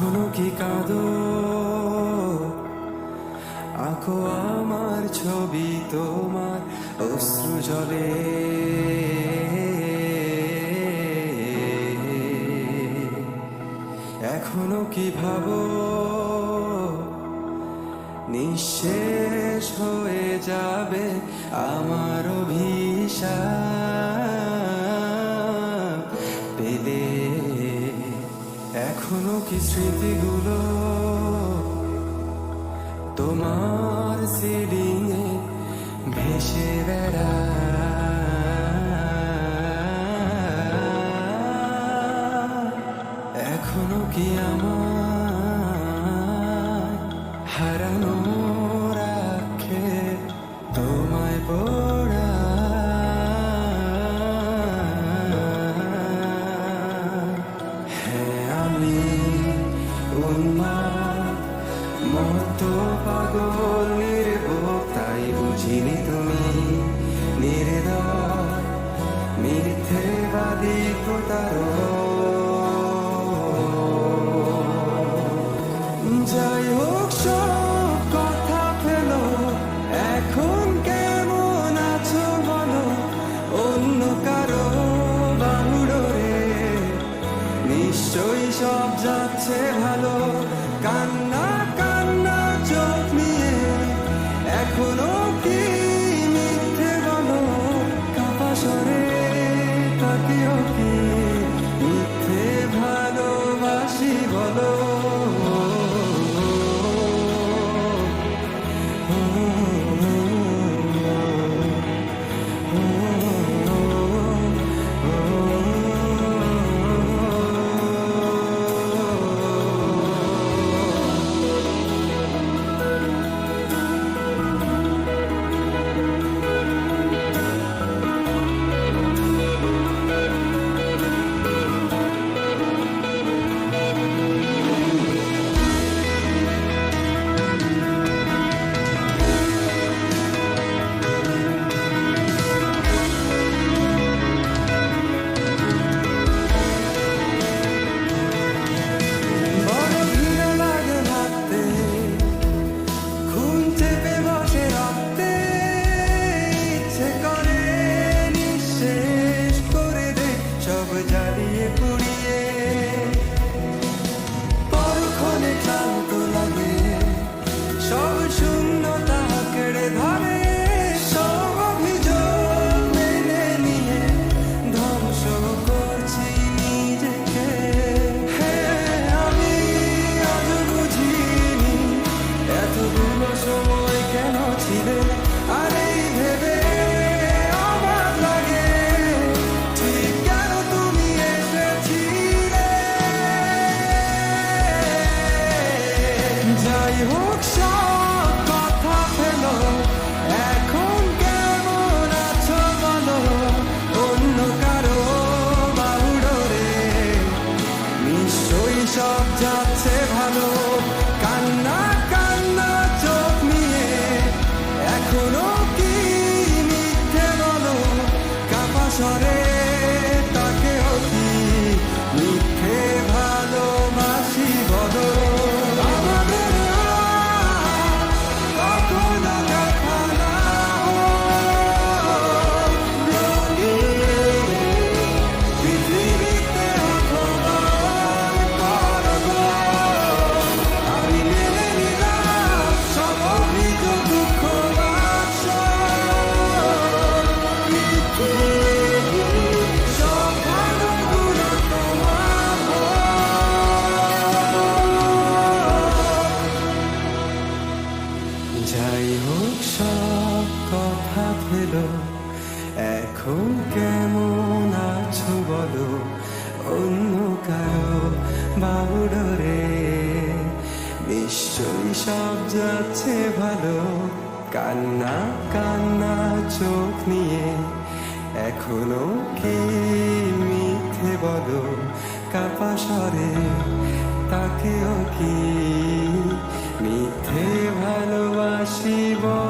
এখনও কি কাঁদো? আঁকো আমার ছবি তোমার অশ্রু জলে। এখনও কি ভাবো? নিঃশেষ হয়ে যাবে আমার অভিশাপ। কি স্মৃতিগুলো তোমার সিলিং ভেসে বেড়ায়। এখনও কি আমার হারানো পাগল তাই বুঝিনি তুমি। নির্দয় মিথ্যেবাদী প্রতারক। নিশ্চয়ই সব যাচ্ছে ভালো। কান্না যাই সব কথা ফেলো এখন অন্য কারও নিশ্চয়ই সব যাচ্ছে ভালো। যাই হোক সব কথা ফেলো। এখন কেমন আছো বলো? অন্য কারও বাবুডরে নিশ্চয়ই সব যাচ্ছে ভালো। কান্না কান্না, চোখ নিয়ে। এখনও কি মিথ্যে বলো? কাপা স্বরে, তাকেও কি মিথ্যে ভালোবাসি বল